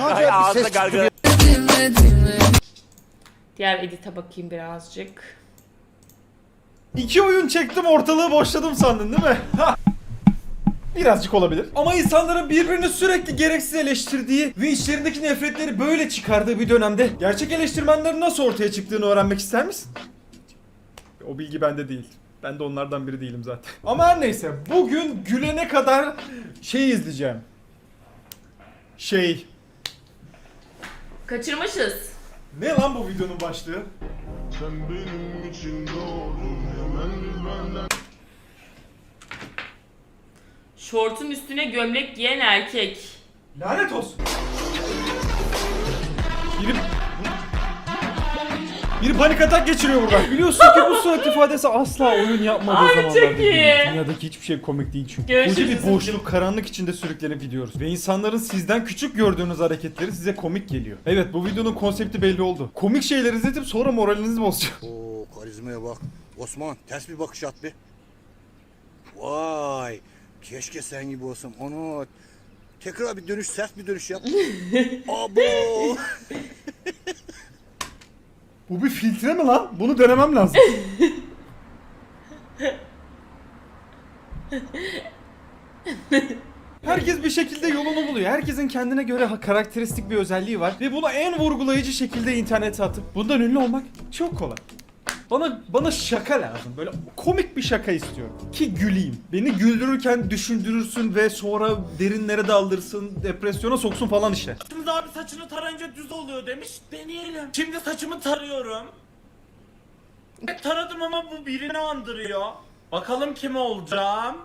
Ay ağzına gargara. Diğer edite bakayım birazcık. İki oyun çektim ortalığı boşladım sandın değil mi? Birazcık olabilir. Ama insanların birbirini sürekli gereksiz eleştirdiği ve içlerindeki nefretleri böyle çıkardığı bir dönemde gerçek eleştirmenlerin nasıl ortaya çıktığını öğrenmek ister misin? O bilgi bende değil. Ben de onlardan biri değilim zaten. Ama her neyse bugün gülene kadar şey izleyeceğim. Şey. Kaçırmışız. Ne lan bu videonun başlığı? Sen benim için doğdun hemen benden Şortun üstüne gömlek giyen erkek. Lanet olsun. Biri... Biri panik atak geçiriyor burada. Biliyorsun ki bu surat ifadesi asla oyun yapmadığı Ay, zamanlarda. çok iyi. değil. Dünyadaki hiçbir şey komik değil çünkü. Görüşürüz Koca bir boşluk, karanlık içinde sürüklenip gidiyoruz. Ve insanların sizden küçük gördüğünüz hareketleri size komik geliyor. Evet bu videonun konsepti belli oldu. Komik şeyler izletip sonra moralinizi bozacağım. Oo karizmaya bak. Osman ters bir bakış at bir. Vay. Keşke sen gibi olsam. Onu tekrar bir dönüş sert bir dönüş yap. Abo. Bu bir filtre mi lan? Bunu denemem lazım. Herkes bir şekilde yolunu buluyor. Herkesin kendine göre ha- karakteristik bir özelliği var. Ve bunu en vurgulayıcı şekilde internete atıp bundan ünlü olmak çok kolay. Bana bana şaka lazım. Böyle komik bir şaka istiyorum. Ki güleyim. Beni güldürürken düşündürürsün ve sonra derinlere daldırsın, depresyona soksun falan işte. Şimdi abi saçını tarayınca düz oluyor demiş. Deneyelim. Şimdi saçımı tarıyorum. E, taradım ama bu birini andırıyor. Bakalım kim olacağım.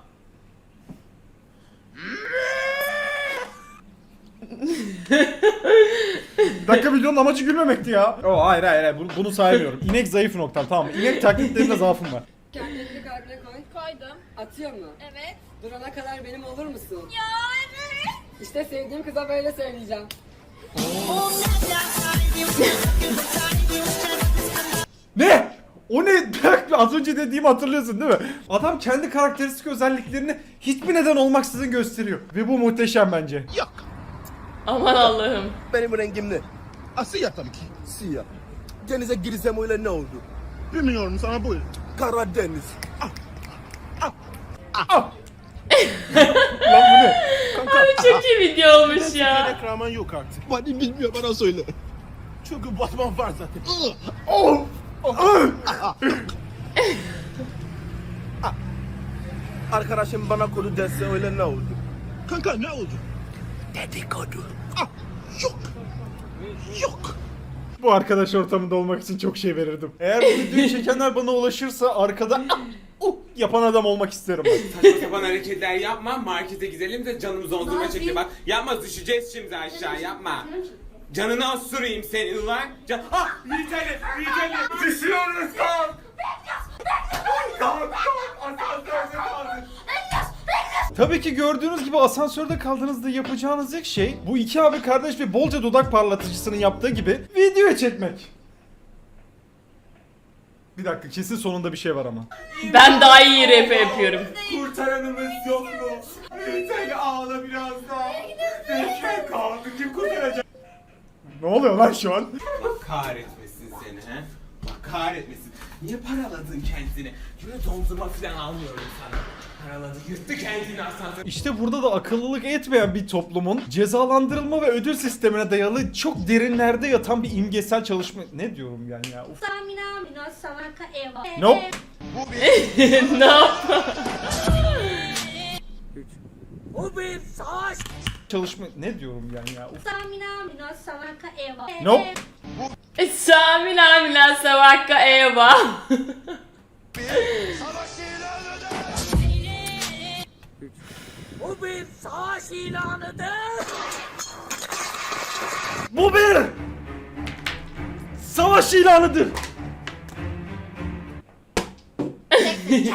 Dakika videonun amacı gülmemekti ya. O hayır hayır, hayır. Bunu, bunu saymıyorum. İnek zayıf noktam tamam mı? İnek taklitlerinde zaafım var. Kendini kalbine koy. Koydum. Atıyor mu? Evet. Durana kadar benim olur musun? Ya evet. İşte sevdiğim kıza böyle söyleyeceğim. Ne? O ne? Bak, Az önce dediğimi hatırlıyorsun değil mi? Adam kendi karakteristik özelliklerini hiçbir neden olmaksızın gösteriyor. Ve bu muhteşem bence. Aman Allah'ım. Benim rengim ne? Asya tabii ki. Siyah. Denize girsem öyle ne oldu? Bilmiyorum sana buyur. Karadeniz. Lan bu ne? Çok iyi video olmuş ya. Yedek rağmen yok artık. Bana bilmiyor bana söyle. Çünkü Batman var zaten. Oh! Arkadaşım bana kodu dese öyle ne oldu? Kanka ne oldu? Dedikodu. Yok. Yok. Bu arkadaş ortamında olmak için çok şey verirdim. Eğer bu videoyu çekenler bana ulaşırsa arkada ah, uh, yapan adam olmak isterim ben. Saçma sapan hareketler yapma. Markete gidelim de canımız dondurma çekti. Bak yapma düşeceğiz şimdi aşağı yapma. Canını osurayım senin lan. Can... Ah! Vitali! Vitali! Düşüyoruz kalk! Kalk kalk! Kaldık. Tabii ki gördüğünüz gibi asansörde kaldığınızda yapacağınız ilk şey bu iki abi kardeş ve bolca dudak parlatıcısının yaptığı gibi video çekmek. Bir dakika kesin sonunda bir şey var ama. Ben daha iyi rap yapıyorum. Kurtaranımız yok mu? Vitali ağla biraz daha. Bekle kaldı kim kurtaracak? Ne oluyor lan şu an? Allah kahretmesin seni he. Allah kahretmesin. Niye paraladın kendini? Yine dondurma falan almıyorum sana. Paraladı yırttı kendini asansör. İşte burada da akıllılık etmeyen bir toplumun cezalandırılma ve ödül sistemine dayalı çok derinlerde yatan bir imgesel çalışma... Ne diyorum yani ya? Uf. Samina mino samaka eva. Nope. ne yap? Çalışma... Ne diyorum yani ya? Uf. Samina mino samaka eva. Nope. Samina mina savakka eva. Bu bir savaş ilanıdır. Kes.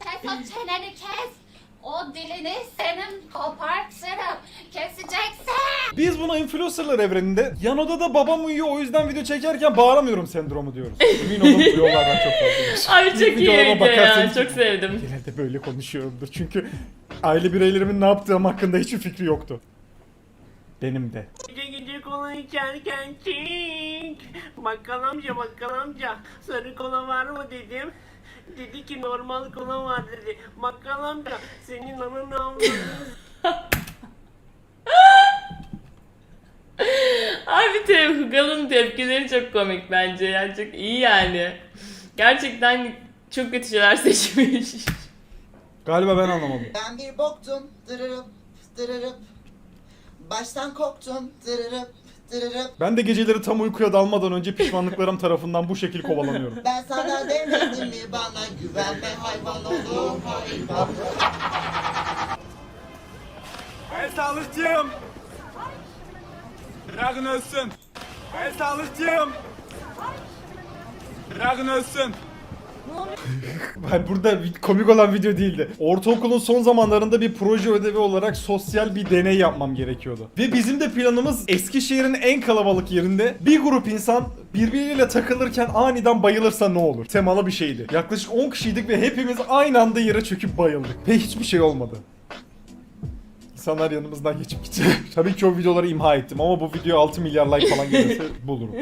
Kes o çeneni kes. O dilini senin kopartırım. Keseceksin. Biz buna influencerlar evreninde yan odada babam uyuyor o yüzden video çekerken bağıramıyorum sendromu diyoruz. Emin olun bu yollardan çok fazla. Abi çok iyi video ya. Çok sevdim. Genelde böyle konuşuyorumdur çünkü aile bireylerimin ne yaptığım hakkında hiçbir fikri yoktu. Benim de. Gece gece kola içerken çık. Bakkal amca bakkal amca sarı kola var mı dedim. Dedi ki normal kola var dedi. Bakkal amca senin ananı avladın. Abi te Hugal'ın tepkileri çok komik bence ya çok iyi yani. Gerçekten çok kötü şeyler seçmiş. Galiba ben anlamadım. Ben bir boktum, dırırıp, dırırıp. Baştan koktum, dırırıp, dırırıp. Ben de geceleri tam uykuya dalmadan önce pişmanlıklarım tarafından bu şekil kovalanıyorum. Ben sana demedim mi bana güvenme hayvan oğlum hayvan. Ben sağlıkçıyım. Bırakın ölsün. Ben sağlıkçıyım. Bırakın ölsün. Ben burada komik olan video değildi. Ortaokulun son zamanlarında bir proje ödevi olarak sosyal bir deney yapmam gerekiyordu. Ve bizim de planımız Eskişehir'in en kalabalık yerinde bir grup insan birbiriyle takılırken aniden bayılırsa ne olur? Temalı bir şeydi. Yaklaşık 10 kişiydik ve hepimiz aynı anda yere çöküp bayıldık. Ve hiçbir şey olmadı. İnsanlar yanımızdan geçip gitti. Tabii ki o videoları imha ettim ama bu video 6 milyar like falan gelirse bulurum.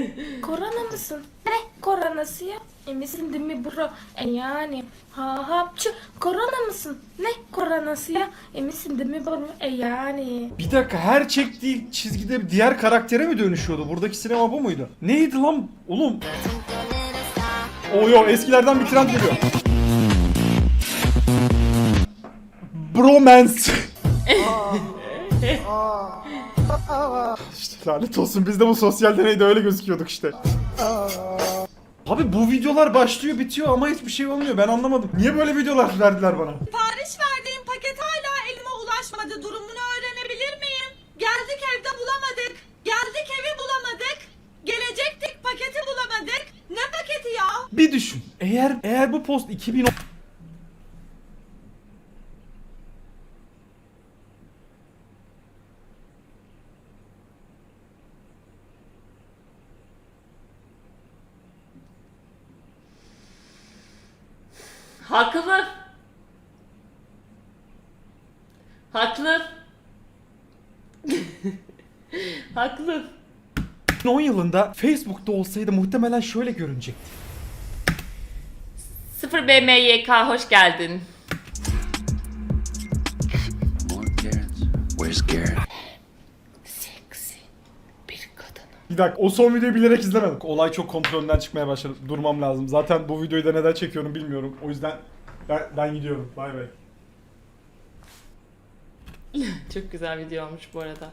Korona mısın? Ne? Koronası ya? Eminsin değil mi bro? E yani. Ha hapçı. Korona mısın? Ne? Koronası ya? Eminsin değil mi bro? E yani. Bir dakika her çektiği çizgide diğer karaktere mi dönüşüyordu? Buradaki sinema bu muydu? Neydi lan? Oğlum. O yo eskilerden bir trend geliyor. Bromance. işte lanet olsun biz de bu sosyal deneyde öyle gözüküyorduk işte. Abi bu videolar başlıyor bitiyor ama hiçbir şey olmuyor ben anlamadım. Niye böyle videolar verdiler bana? Sipariş verdiğim paket hala elime ulaşmadı. Durumunu öğrenebilir miyim? Geldik evde bulamadık. Geldik evi bulamadık. Gelecektik paketi bulamadık. Ne paketi ya? Bir düşün. Eğer eğer bu post 2010 Haklı. Haklı. Haklı. 2010 yılında Facebook'ta olsaydı muhtemelen şöyle görünecekti. 0 BMYK hoş geldin. Bir dakika o son videoyu bilerek izlemedim. Olay çok kontrolünden çıkmaya başladı. Durmam lazım. Zaten bu videoyu da neden çekiyorum bilmiyorum. O yüzden ben, ben gidiyorum. Bay bay. Çok güzel video olmuş bu arada.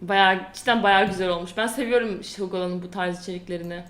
Bayağı cidden bayağı güzel olmuş. Ben seviyorum Hugo'nun bu tarz içeriklerini.